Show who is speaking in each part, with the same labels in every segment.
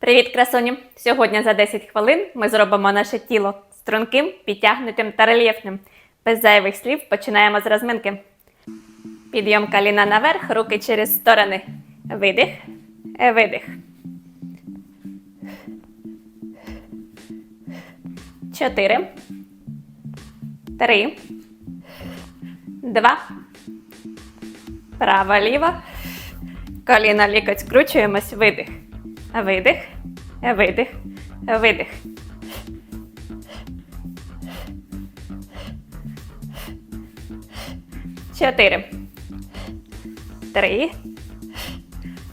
Speaker 1: Привіт, красуні! Сьогодні за 10 хвилин ми зробимо наше тіло струнким, підтягнутим та рельєфним. Без зайвих слів починаємо з розминки. Підйом коліна наверх, руки через сторони. Видих, видих. Чотири. Три. Два. Право, ліво. Коліна лікоть скручуємось. Видих. Видих. Видих. Видих. Чотири. Три.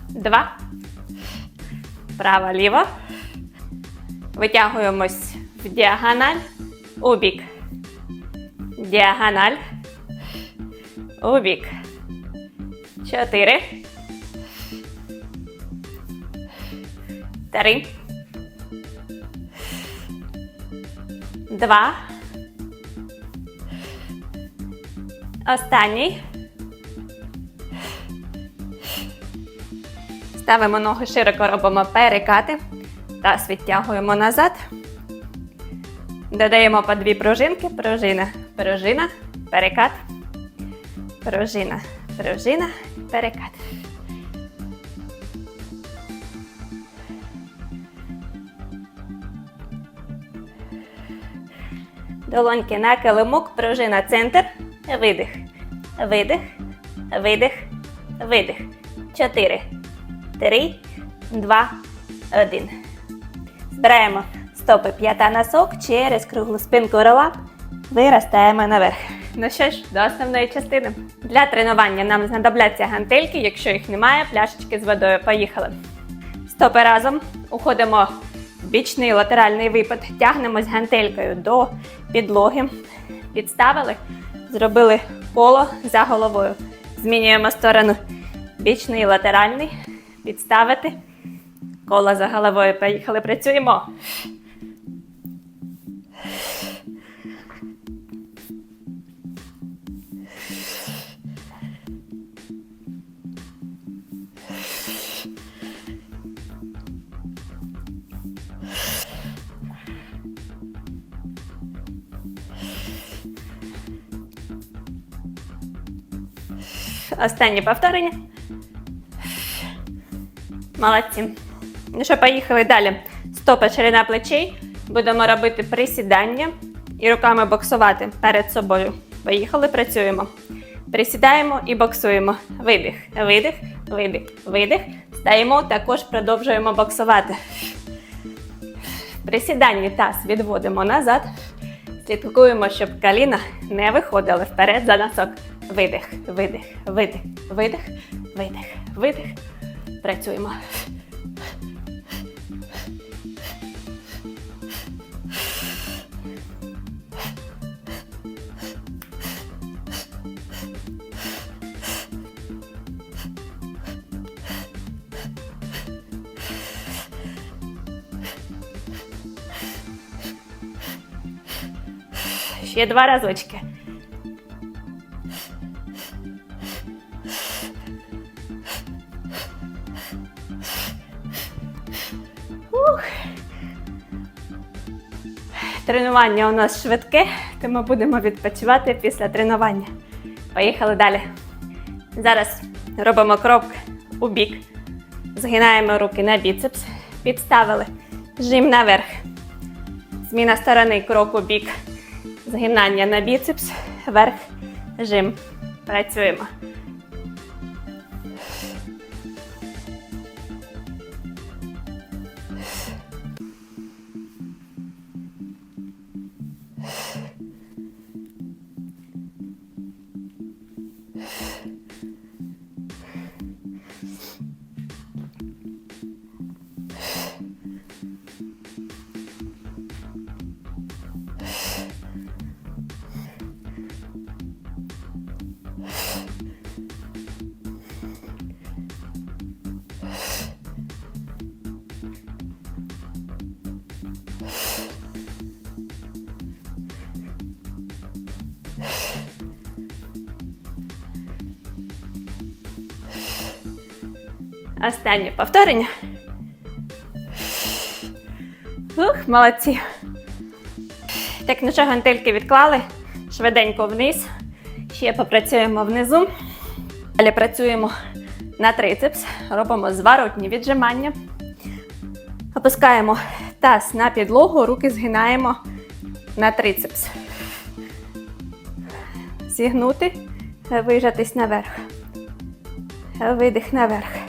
Speaker 1: Два. Право, ліво. Витягуємось в діагональ. У бік. Діагональ. У бік. Чотири. Три. Два. Останній. Ставимо ноги широко, робимо перекати. Таз відтягуємо назад. Додаємо по дві пружинки. Пружина, пружина, перекат. Пружина, пружина, перекат. Долоньки на килимок, пружина центр. Видих. Видих. Видих. Видих. Чотири. Три. Два. Один. Збираємо стопи п'ята носок через круглу спинку рола. Виростаємо наверх. Ну що ж, до основної частини. Для тренування нам знадобляться гантельки, якщо їх немає, пляшечки з водою. Поїхали. Стопи разом. Уходимо бічний латеральний випад. Тягнемось гантелькою до підлоги. Підставили, зробили коло за головою. Змінюємо сторону бічний латеральний. Підставити. Коло за головою. Поїхали, працюємо. Останнє повторення. Молодці. Ну що, поїхали далі. Стопа ширина плечей. Будемо робити присідання і руками боксувати перед собою. Поїхали, працюємо. Присідаємо і боксуємо. Видих, видих, видих, видих. Стаємо, також продовжуємо боксувати. Присідання таз відводимо назад. Слідкуємо, щоб коліна не виходили вперед за носок. Видих, видих, видих, видих, видих, видих. Працюємо. Ще два разочки. Ух. Тренування у нас швидке, тому будемо відпочивати після тренування. Поїхали далі. Зараз робимо крок у бік. Згинаємо руки на біцепс. Підставили. Жим наверх. Зміна сторони крок у бік. Згинання на біцепс. Вверх. Жим. Працюємо. Останнє повторення. Ух, молодці. Так, ну що, гантельки відклали. Швиденько вниз. Ще попрацюємо внизу. Далі працюємо на трицепс. Робимо зворотні віджимання. Опускаємо таз на підлогу, руки згинаємо на трицепс. Зігнути, вижатись наверх. Видих наверх.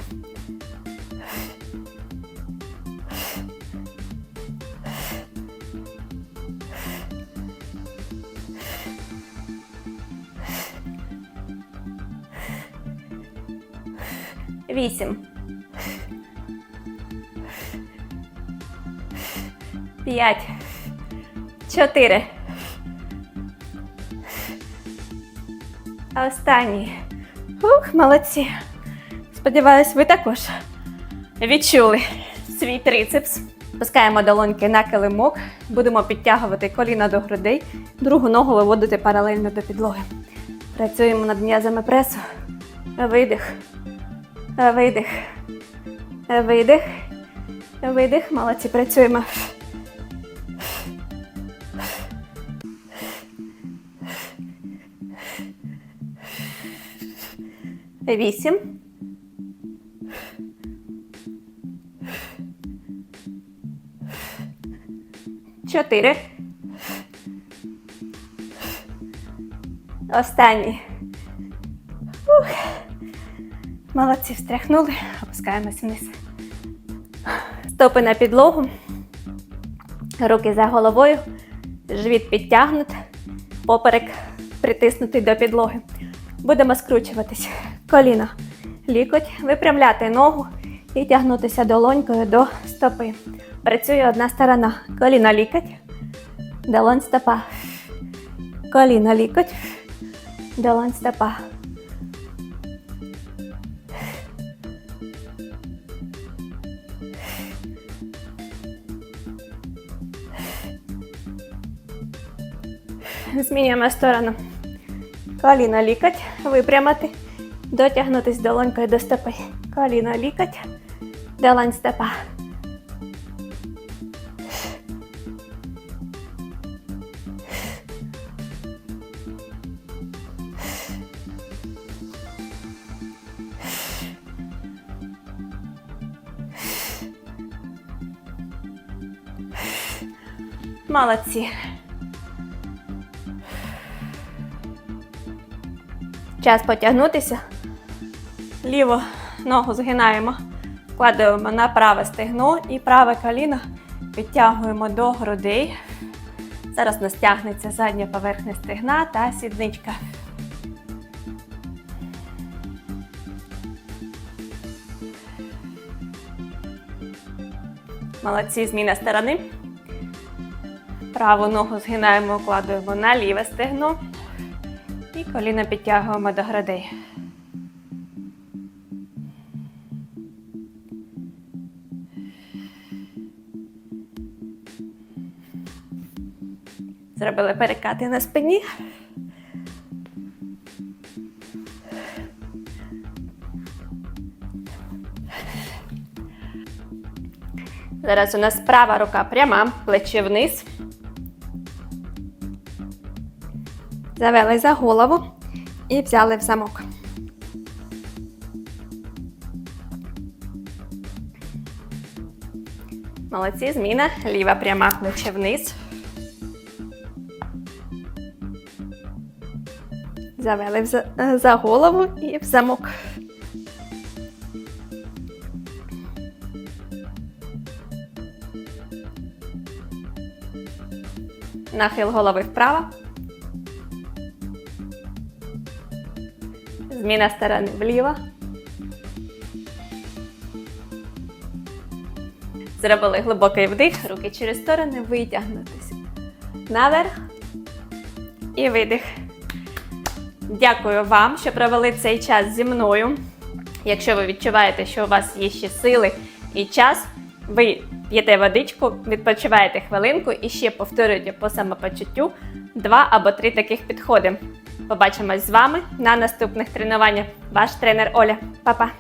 Speaker 1: Вісім. П'ять. Чотири. Останній. Ух, молодці. Сподіваюсь, ви також відчули свій трицепс. Пускаємо долоньки на килимок, будемо підтягувати коліна до грудей, другу ногу виводити паралельно до підлоги. Працюємо над м'язами пресу. Видих. Видих. Видих. Видих. Молодці, працюємо. Вісім. Чотири. Останній. Молодці, встряхнули, опускаємось вниз. Стопи на підлогу. Руки за головою. Живіт підтягнут. Поперек притиснутий до підлоги. Будемо скручуватись. Коліно. Лікоть. Випрямляти ногу і тягнутися долонькою до стопи. Працює одна сторона. Коліно лікоть. Долонь стопа. Коліно лікоть. Долонь стопа. Змінюємо сторону. Коліно лікоть, випрямити, дотягнутись долонькою до стопи. Коліно лікоть, долонь стопа. Молодці. Час потягнутися. Ліву ногу згинаємо, вкладаємо на праве стегно і праве коліно підтягуємо до грудей. Зараз у нас тягнеться задня поверхня стегна та сідничка. Молодці, зміна сторони. Праву ногу згинаємо, вкладаємо на ліве стегно. І коліна підтягуємо до грудей. Зробили перекати на спині. Зараз у нас права рука пряма, плечі вниз. Завели за голову і взяли в замок. Молодці, зміна. Ліва пряма плече вниз. Завели за, е, за голову і в замок. Нахил голови вправо. Зміна сторони вліво. Зробили глибокий вдих, руки через сторони, витягнутися. Наверх і видих. Дякую вам, що провели цей час зі мною. Якщо ви відчуваєте, що у вас є ще сили і час, ви п'єте водичку, відпочиваєте хвилинку і ще повторюєте по самопочуттю два або три таких підходи. Побачимось з вами на наступних тренуваннях. Ваш тренер Оля. Па-па!